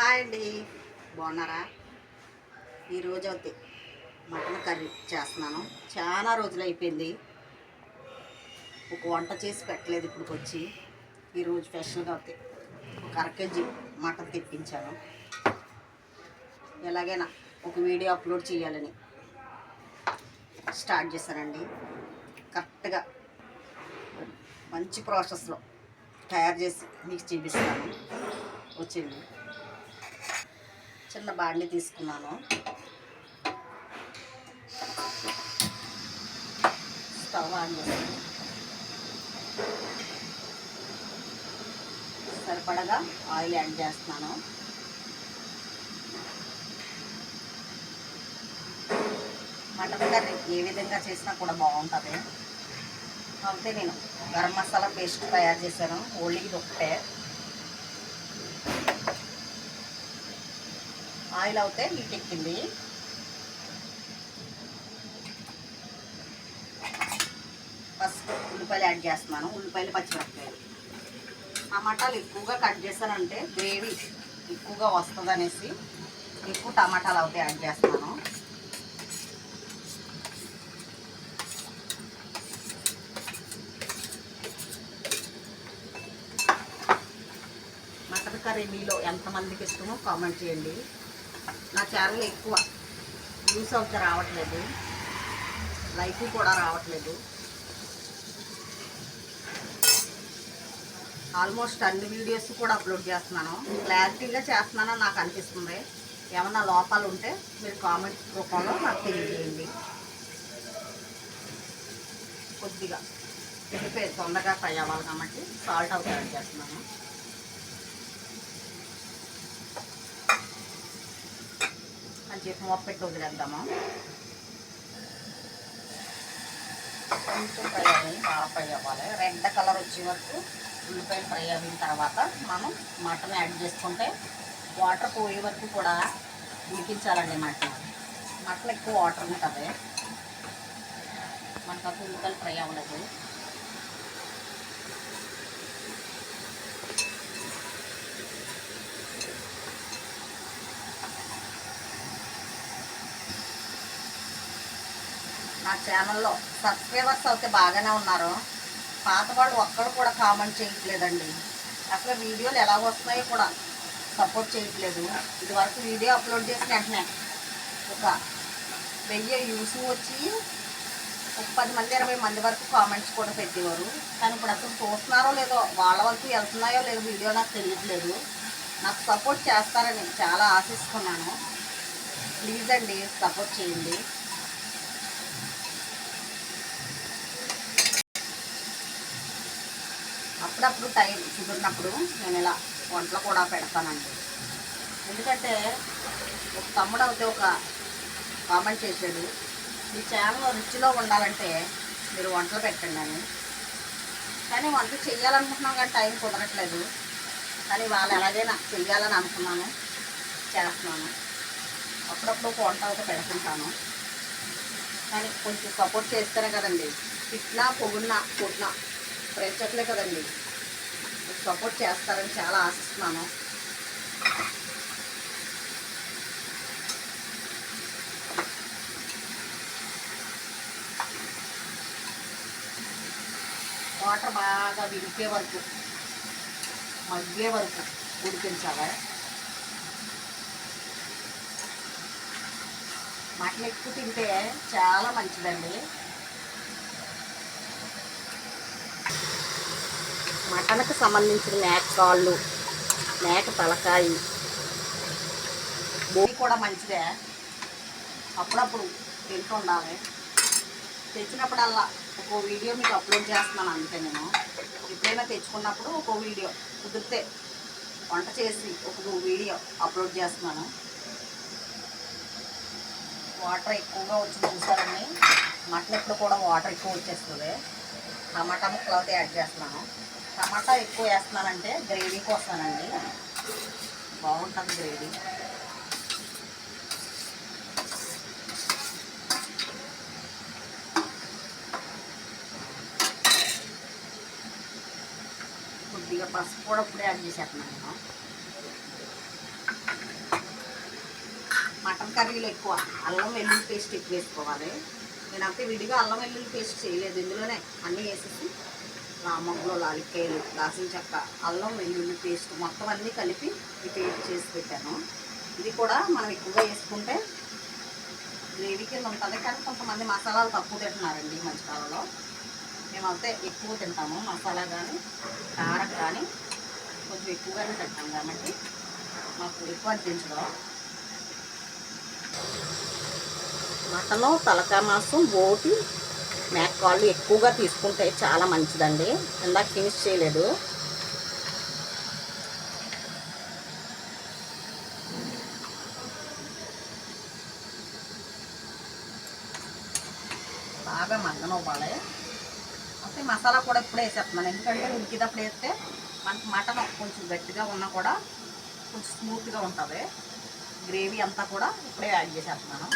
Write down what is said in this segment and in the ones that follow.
Hi అండి. బాగున్నారా? ఈరోజు అయితే మటన్ కర్రీ చేస్తున్నాను. చాలా రోజులు అయిపోయింది. ఒక వంట చేసి పెట్టలేదు ఇప్పటికి వచ్చి ఈరోజు స్పెషల్గా అవుతాయి ఒక అర కేజీ మటన్ తెప్పించాను. ఎలాగైనా ఒక వీడియో అప్లోడ్ చేయాలని స్టార్ట్ చేశానండి. కరెక్ట్గా మంచి ప్రాసెస్లో తయారు చేసి మీకు చూపిస్తాను. వచ్చింది చిన్న బాండి తీసుకున్నాను. స్టవ్ ఆన్ చేసి సరిపడగా ఆయిల్ యాడ్ చేస్తున్నాను. మటన్ కర్రీ ఏ విధంగా చేసినా కూడా బాగుంటుంది. కాకపోతే నేను గరం మసాలా పేస్ట్ తయారు చేశాను. ఓన్లీ ఇది ఒకటే ఆయిల్ అవుతే నీట్ ఎక్కింది. ఫస్ట్ ఉల్లిపాయలు యాడ్ చేస్తున్నాను. ఉల్లిపాయలు పచ్చిమిరపకాయలు. టమాటాలు ఎక్కువగా కట్ చేశానంటే గ్రేవీ ఎక్కువగా వస్తుంది అనేసి ఎక్కువ టమాటాలు అవుతాయి యాడ్ చేస్తున్నాను. మటన్ కర్రీ మీలో ఎంతమందికి ఇష్టమో కామెంట్ చేయండి. నా ఛానల్ ఎక్కువ. వ్యూస్ అవుతా రావట్లేదు. లైక్ కూడా రావట్లేదు. ఆల్మోస్ట్ అన్ని వీడియోస్ కూడా అప్లోడ్ చేస్తున్నాను. క్లారిటీగా చేస్తున్నానని నాకు అనిపిస్తుంది. ఏమన్నా లోపాలు ఉంటే మీరు కామెంట్ రూపంలో నాకు తెలియజేయండి. కొద్దిగా ఉల్లిపాయ తొందరగా ఫ్రై అవ్వాలి కాబట్టి సాల్ట్ అవుతాడు చేస్తున్నాను. మంచిగా చెప్పి మొప్ప పెట్టి వదిలేద్దాము? కొంచెం ఫ్రై అవ్వాలి బాగా ఫ్రై అవ్వాలి. రెడ్ కలర్ వచ్చే వరకు ఉల్లిపాయలు ఫ్రై అయిన తర్వాత మనం మటన్ యాడ్ చేసుకుంటే వాటర్ పోయే వరకు కూడా ఉడికించాలండి మటన్. మటన్ ఎక్కువ వాటర్ ఉంటుంది. మనకు ఉల్లిపాయలు ఫ్రై అవ్వలేదు. నా ఛానల్లో సబ్స్క్రైబర్స్ అయితే బాగానే ఉన్నారు. పాత వాళ్ళు ఒక్కడు కూడా కామెంట్ చేయట్లేదండి. అసలు వీడియోలు ఎలా వస్తున్నాయో కూడా సపోర్ట్ చేయట్లేదు. ఇదివరకు వీడియో అప్లోడ్ చేసిన వెంటనే ఒక వెయ్యి వ్యూస్ వచ్చి ఒక పది మంది ఇరవై మంది వరకు కామెంట్స్ కూడా పెట్టేవారు. కానీ ఇప్పుడు అసలు చూస్తున్నారో లేదో వాళ్ళ వరకు వెళ్తున్నాయో లేదో వీడియో నాకు తెలియట్లేదు. నాకు సపోర్ట్ చేస్తారని చాలా ఆశిస్తున్నాను. ప్లీజ్ అండి సపోర్ట్ చేయండి. అప్పుడప్పుడు టైం కుదిరినప్పుడు నేను ఇలా వంటలు కూడా పెడతానండి. ఎందుకంటే ఒక తమ్ముడు అయితే ఒక కామెంట్ చేశాడు మీ ఛానల్ రుచిలో ఉండాలంటే మీరు వంటలు పెట్టండి అని. కానీ వంట చేయాలనుకుంటున్నాం కానీ టైం కుదరట్లేదు. కానీ వాళ్ళు ఎలాగైనా చెయ్యాలని అనుకున్నాను చేస్తున్నాను. అప్పుడప్పుడు ఒక వంట అయితే పెడుతుంటాను. కానీ కొంచెం సపోర్ట్ చేస్తేనే కదండి తిట్టినా పొగున్నా కొట్టినా ప్రేక్షకులే కదండి. సపోర్ట్ చేస్తారని చాలా ఆశిస్తున్నాను. వాటర్ బాగా విరికే వరకు మగ్గే వరకు ఉడికించాలి. మటన్ ఎక్కువ తింటే చాలా మంచిదండి. మటన్కి సంబంధించిన మేక కాళ్ళు మేక తలకాయి. బోడి కూడా మంచిదే. అప్పుడప్పుడు తింటూ ఉండాలి తెచ్చినప్పుడల్లా ఒక్కో వీడియో మీకు అప్లోడ్ చేస్తున్నాను అంతే నేను. ఎప్పుడైనా తెచ్చుకున్నప్పుడు ఒక్కో వీడియో కుదిరితే వంట చేసి ఒక వీడియో అప్లోడ్ చేస్తున్నాను. వాటర్ ఎక్కువగా వచ్చి చూసారండి. మటన్ ఎప్పుడు కూడా వాటర్ ఎక్కువ వచ్చేస్తుంది. టమాటా ముక్కలు అయితే యాడ్ చేస్తున్నాను. టమాటా ఎక్కువ వేస్తున్నానంటే గ్రేవీ కోస్తానండి బాగుంటుంది గ్రేవీ. కొద్దిగా పసుపు కూడా ఇప్పుడే యాడ్ చేసేస్తున్నాను నేను. మటన్ కర్రీలో ఎక్కువ. అల్లం వెల్లుల్లి పేస్ట్ ఎక్కువ వేసుకోవాలి. నేనైతే విడిగా అల్లం వెల్లుల్లి పేస్ట్ చేయలేదు. ఇందులోనే అన్నీ వేసేసి రామగ్గులో లాలికాయలు దాసిన చెక్క అల్లం వెల్లుల్లి పేస్ట్ మొత్తం అన్నీ కలిపి పేస్ట్ చేసి పెట్టాను. ఇది కూడా మనం ఎక్కువగా వేసుకుంటే గ్రేవీ కింద ఉంటుంది కానీ కొంతమంది మసాలాలు తక్కువ తింటున్నారండి ఈ మధ్యకాలంలో. మేమైతే ఎక్కువ తింటాము మసాలా కానీ కారం కానీ కొంచెం ఎక్కువగానే తింటాం కాబట్టి మాకు ఎక్కువ అనిపించదు. మటను తలకాయ మాంసం బోటి మేకకాళ్ళు ఎక్కువగా తీసుకుంటే చాలా మంచిదండి. ఇందాక ఫినిష్ చేయలేదు. బాగా మగ్గనవ్వాలి అయితే మసాలా కూడా ఇప్పుడే వేసేస్తున్నాను. ఎందుకంటే ఉడికినప్పుడు వేస్తే మనకి మటన్ కొంచెం గట్టిగా ఉన్నా కూడా కొంచెం స్మూత్గా ఉంటుంది. గ్రేవీ అంతా కూడా ఇప్పుడే యాడ్ చేసేస్తున్నాను.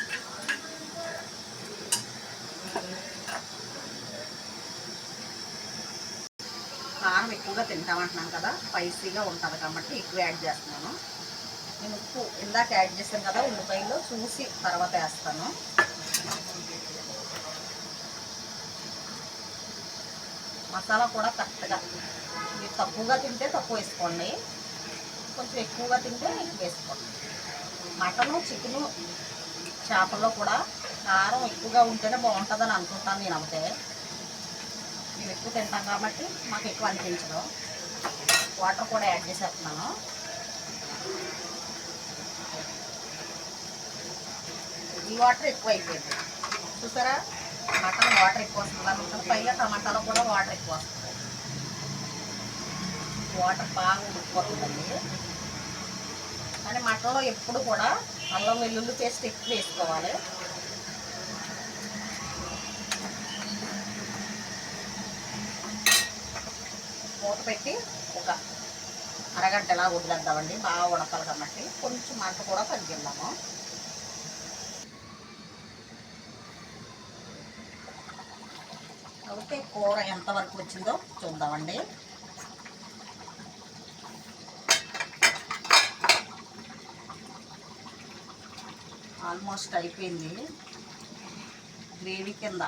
కారం ఎక్కువగా తింటామంటున్నాను కదా స్పైసీగా ఉంటుంది కాబట్టి ఎక్కువ యాడ్ చేస్తున్నాను. నేను ఉప్పు ఇందాక యాడ్ చేశాను కదా ఉల్లిపాయలు చూసి తర్వాత వేస్తాను. మసాలా కూడా కరెక్ట్గా మీరు తక్కువగా తింటే తక్కువ వేసుకోండి. కొంచెం ఎక్కువగా తింటే ఎక్కువ వేసుకోండి. మటను చికెను చేపల్లో కూడా కారం ఎక్కువగా ఉంటేనే బాగుంటుందని అనుకుంటాను నేను అంతే. ఎక్కువ తింటాం కాబట్టి మాకు ఎక్కువ అనిపించదు. వాటర్ కూడా యాడ్ చేసేస్తున్నాను. ఈ వాటర్ ఎక్కువ అయిపోయింది చూసారా? మటన్ వాటర్ ఎక్కువ వస్తుంది. అనుకుంటారు పైగా టమాటాలో కూడా వాటర్ ఎక్కువ వస్తుంది. వాటర్ బాగా ఉడికిపోతుందండి కానీ మటన్లో ఎప్పుడు కూడా అల్లం వెల్లుల్లి పేస్ట్ ఎక్కువ వేసుకోవాలి. మూత పెట్టి ఒక అరగంట ఎలా వదిలేద్దామండి. బాగా ఉడకాలి కాబట్టి కొంచెం మంట కూడా తగ్గిద్దాము కాబట్టి కూర ఎంతవరకు వచ్చిందో చూద్దామండి. ఆల్మోస్ట్ అయిపోయింది. గ్రేవీ కింద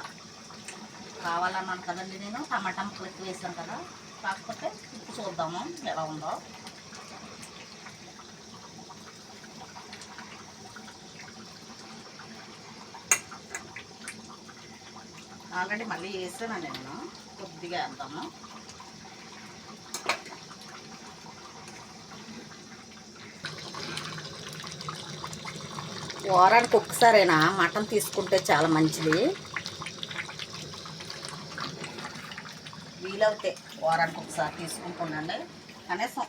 కావాలన్నాను కదండి నేను. టమాటా ముక్కలకి వేసాను కదా. కాకపోతే ఉప్పు చూద్దాము ఎలా ఉందో ఆల్రెడీ మళ్ళీ వేసాను నేను. కొద్దిగా వేద్దాము. వారానికి ఒక్కసారైనా మటన్ తీసుకుంటే చాలా మంచిది. వీలవుతాయి వారానికి ఒకసారి తీసుకుంటుండండి కనీసం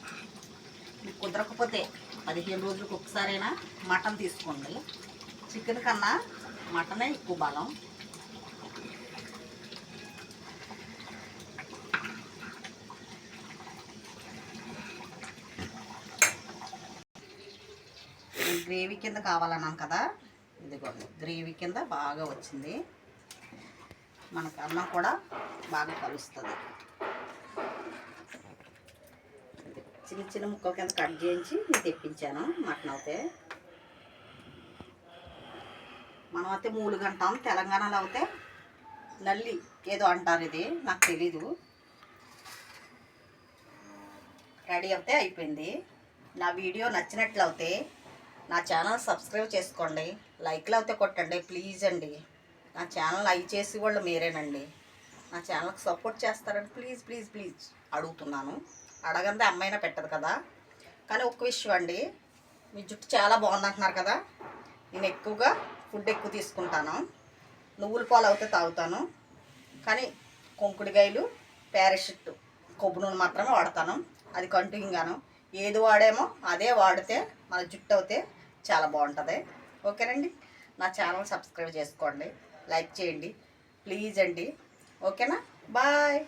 మీకు కుదరకపోతే పదిహేను రోజులకు ఒకసారైనా మటన్ తీసుకోండి. చికెన్ కన్నా మటనే ఎక్కువ బలం. గ్రేవీ కింద కావాలన్నాం కదా. ఇదిగోండి గ్రేవీ కింద బాగా వచ్చింది. మనకు అన్నం కూడా బాగా కలుస్తుంది. చిన్న చిన్న ముక్కల కింద కట్ చేయించి నేను తెప్పించాను మటన్ అయితే. మనం అయితే మూలుగు అంటాం తెలంగాణలో అయితే నల్లి ఏదో అంటారు ఇది నాకు తెలీదు. రెడీ అయితే అయిపోయింది. నా వీడియో నచ్చినట్లయితే నా ఛానల్ సబ్స్క్రైబ్ చేసుకోండి లైక్లు అయితే కొట్టండి ప్లీజ్ అండి. నా ఛానల్ లైక్ చేసి వాళ్ళు మీరేనండి. నా ఛానల్కి సపోర్ట్ చేస్తారని ప్లీజ్ ప్లీజ్ ప్లీజ్ అడుగుతున్నాను. అడగంది అమ్మాయినా పెట్టదు కదా. కానీ ఒక్క విషయం అండి మీ జుట్టు చాలా బాగుంది అంటున్నారు కదా. నేను ఎక్కువగా ఫుడ్ ఎక్కువ తీసుకుంటాను. నువ్వుల పాలు అయితే తాగుతాను. కానీ కొంకుడికాయలు ప్యారెషిట్ కొబ్బరి నూనె మాత్రమే వాడతాను. అది కంటిన్యూగాను. ఏది వాడేమో అదే వాడితే మన జుట్టు అయితే చాలా బాగుంటుంది. ఓకేనండి? నా ఛానల్ సబ్స్క్రైబ్ చేసుకోండి. లైక్ చేయండి. ప్లీజ్ అండి. ఓకేనా? బాయ్.